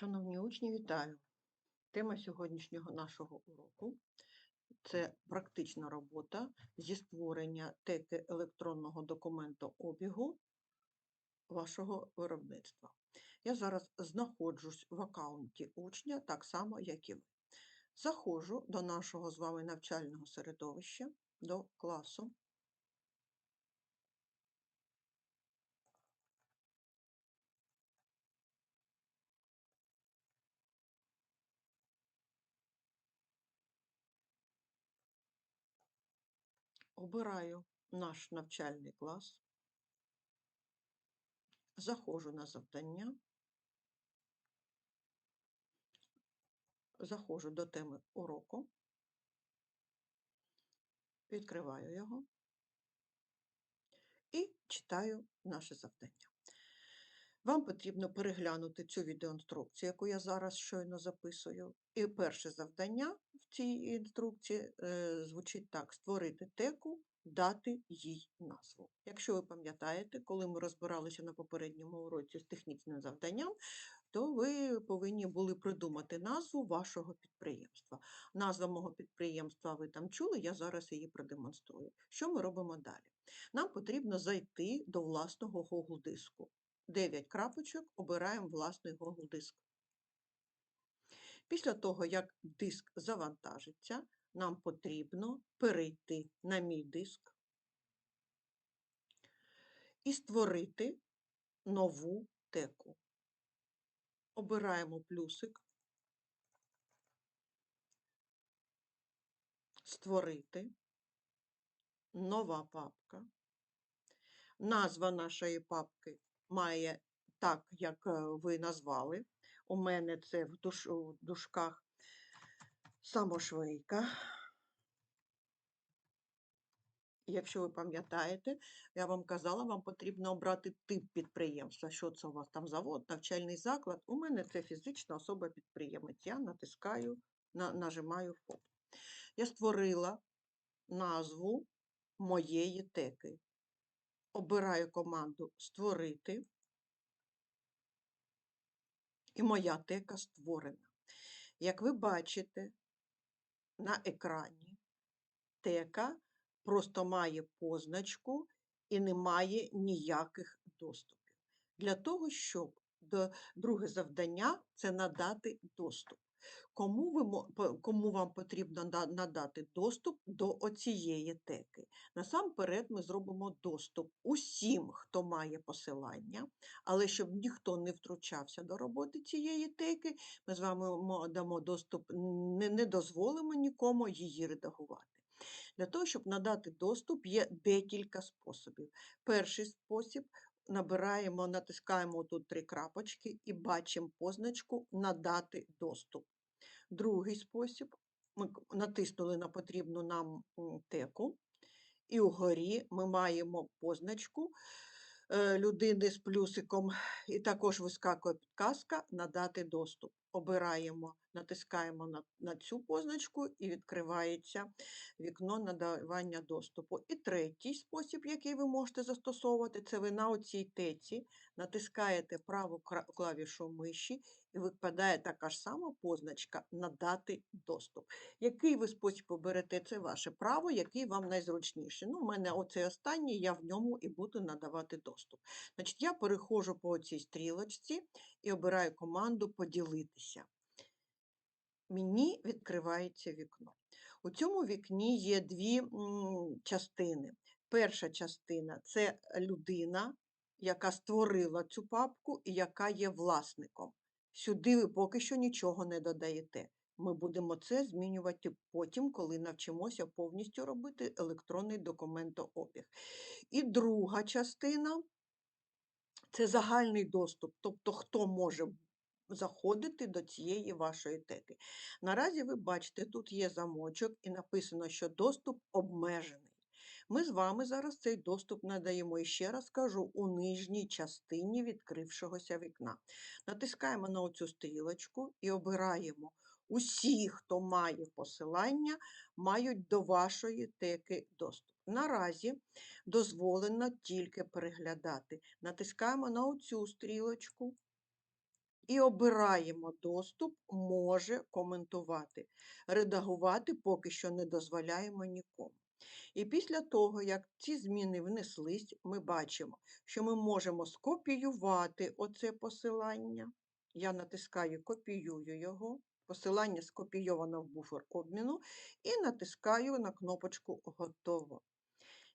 Шановні учні, вітаю! Тема сьогоднішнього нашого уроку це практична робота зі створення теки електронного документообігу вашого виробництва. Я зараз знаходжусь в аккаунті учня, так само, як і ви. Заходжу до нашого з вами навчального середовища, до класу. Обираю наш навчальний клас, заходжу на завдання, заходжу до теми уроку, відкриваю його і читаю наше завдання. Вам потрібно переглянути цю відеоінструкцію, яку я зараз щойно записую. І перше завдання цій інструкції е, звучить так: створити теку, дати їй назву. Якщо ви пам'ятаєте, коли ми розбиралися на попередньому уроці з технічним завданням, то ви повинні були придумати назву вашого підприємства. Назва мого підприємства ви там чули, я зараз її продемонструю. Що ми робимо далі? Нам потрібно зайти до власного Google диску. 9 крапочок, обираємо власний Google диск. Після того, як диск завантажиться, нам потрібно перейти на мій диск і створити нову теку. Обираємо плюсик, створити, нова папка. Назва нашої папки має так, як е, ви назвали. У мене це в душ, у дужках самошвейка. Якщо ви пам'ятаєте, я вам казала, вам потрібно обрати тип підприємства. Що це у вас там завод, навчальний заклад. У мене це фізична особа-підприємець. Я натискаю, на, нажимаю ФОП. Я створила назву моєї теки. Обираю команду Створити. І моя тека створена. Як ви бачите, на екрані тека просто має позначку і не має ніяких доступів. Для того, щоб друге завдання це надати доступ. Кому ви, кому вам потрібно надати доступ до оцієї теки? Насамперед, ми зробимо доступ усім, хто має посилання, але щоб ніхто не втручався до роботи цієї теки, ми з вами дамо доступ, не, не дозволимо нікому її редагувати. Для того, щоб надати доступ, є декілька способів. Перший спосіб набираємо, натискаємо тут три крапочки і бачимо позначку Надати доступ. Другий спосіб ми натиснули на потрібну нам теку, і угорі ми маємо позначку е, людини з плюсиком, і також вискакує підказка Надати доступ. Обираємо натискаємо на на цю позначку і відкривається вікно надавання доступу. І третій спосіб, який ви можете застосовувати, це ви на оцій теці натискаєте праву клавішу миші і випадає така ж сама позначка Надати доступ. Який ви спосіб оберете, це ваше право, який вам найзручніший. Ну, У мене оцей останній, я в ньому і буду надавати доступ. Значить, Я переходжу по цій стрілочці і обираю команду Поділитися мені відкривається вікно. У цьому вікні є дві частини. Перша частина це людина, яка створила цю папку і яка є власником. Сюди ви поки що нічого не додаєте. Ми будемо це змінювати потім, коли навчимося повністю робити електронний документообіг. І друга частина це загальний доступ, тобто хто може заходити до цієї вашої теки. Наразі ви бачите, тут є замочок і написано, що доступ обмежений. Ми з вами зараз цей доступ надаємо і ще раз кажу, у нижній частині відкрившогося вікна. Натискаємо на оцю стрілочку і обираємо усі, хто має посилання, мають до вашої теки доступ. Наразі дозволено тільки переглядати. Натискаємо на оцю стрілочку і обираємо доступ, може коментувати. Редагувати поки що не дозволяємо нікому. І після того, як ці зміни внеслись, ми бачимо, що ми можемо скопіювати оце посилання. Я натискаю копіюю його. Посилання скопійовано в буфер обміну і натискаю на кнопочку Готово.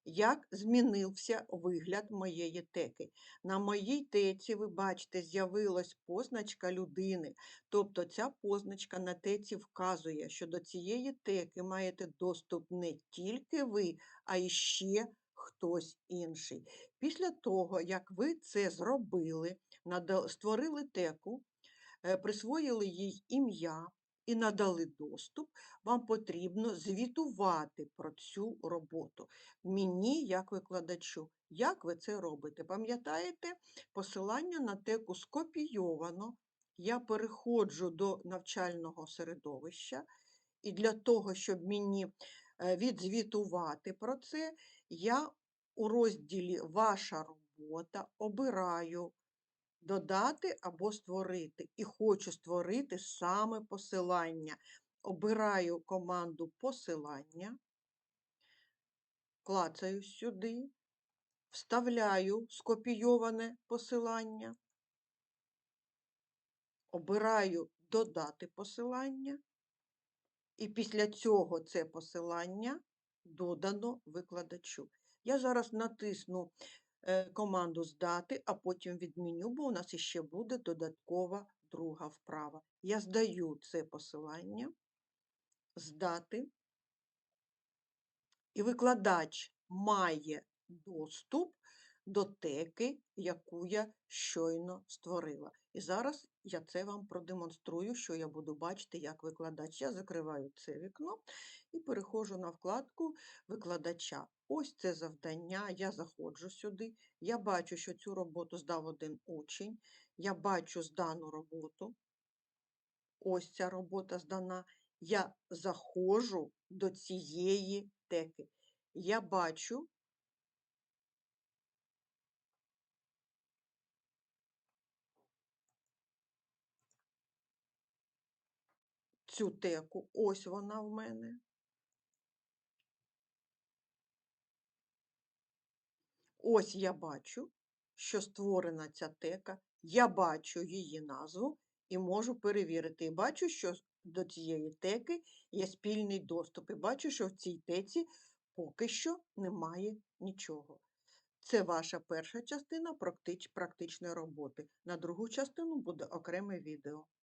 Як змінився вигляд моєї теки? На моїй теці, ви бачите, з'явилась позначка людини. Тобто ця позначка на теці вказує, що до цієї теки маєте доступ не тільки ви, а й ще хтось інший. Після того, як ви це зробили, створили теку, Е, присвоїли їй ім'я і надали доступ, вам потрібно звітувати про цю роботу. Мені, як викладачу, як ви це робите? Пам'ятаєте, посилання на теку скопійовано. Я переходжу до навчального середовища, і для того, щоб мені е, відзвітувати про це, я у розділі Ваша робота обираю додати або створити. І хочу створити саме посилання. Обираю команду посилання, клацаю сюди, вставляю скопійоване посилання, обираю додати посилання, і після цього це посилання додано викладачу. Я зараз натисну команду здати, а потім відміню, бо у нас іще буде додаткова друга вправа. Я здаю це посилання, здати, і викладач має доступ до теки, яку я щойно створила. І зараз я це вам продемонструю, що я буду бачити як викладач. Я закриваю це вікно і переходжу на вкладку викладача. Ось це завдання, я заходжу сюди, я бачу, що цю роботу здав один учень, я бачу здану роботу. Ось ця робота здана. Я заходжу до цієї теки. Я бачу цю теку. Ось вона в мене. Ось я бачу, що створена ця тека, я бачу її назву і можу перевірити. І бачу, що до цієї теки є спільний доступ. І бачу, що в цій теці поки що немає нічого. Це ваша перша частина практичної роботи. На другу частину буде окреме відео.